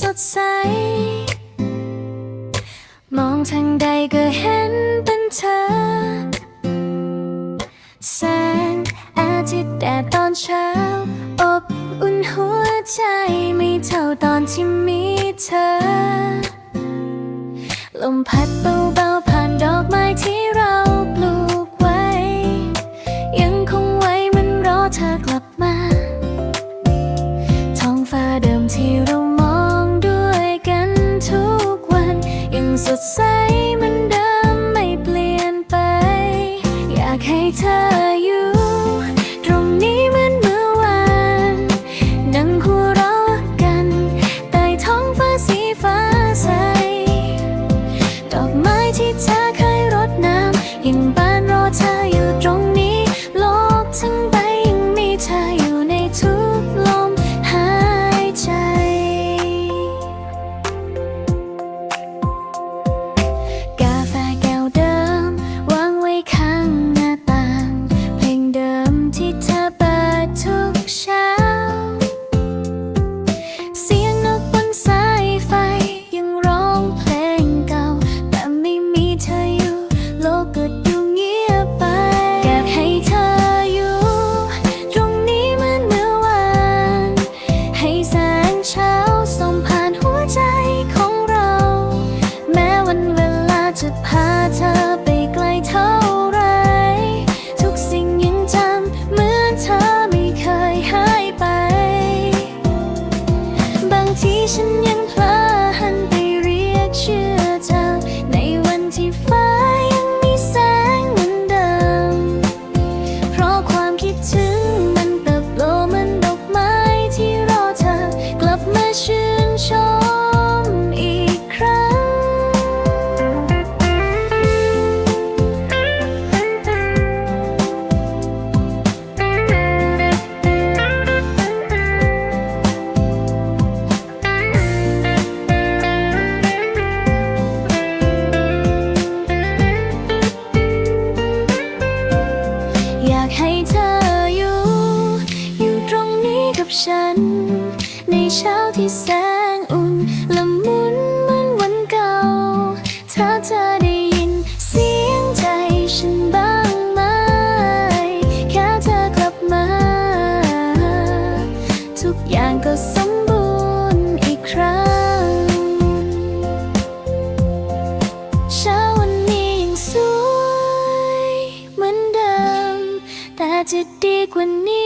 สดใส มองทางใดก็เห็นเป็นเธอ แสงอาทิตย์แดดตอนเช้า อบอุ่นหัวใจไม่เท่าตอนที่มีเธอ ลมพัดเบาๆผ่านดอกไม้ที่ ดใสเหมือนเดิมไม่เปลี่ยนไป อยากให้เธออยู่ ตรงนี้เหมือนเมื่อวาน นั่งคู่ราะกันใต้ท้องฟ้าสีฟ้าใส ดอกไม้ที่เธอเคยรดน้ำยังบ เธอ magic dig when near.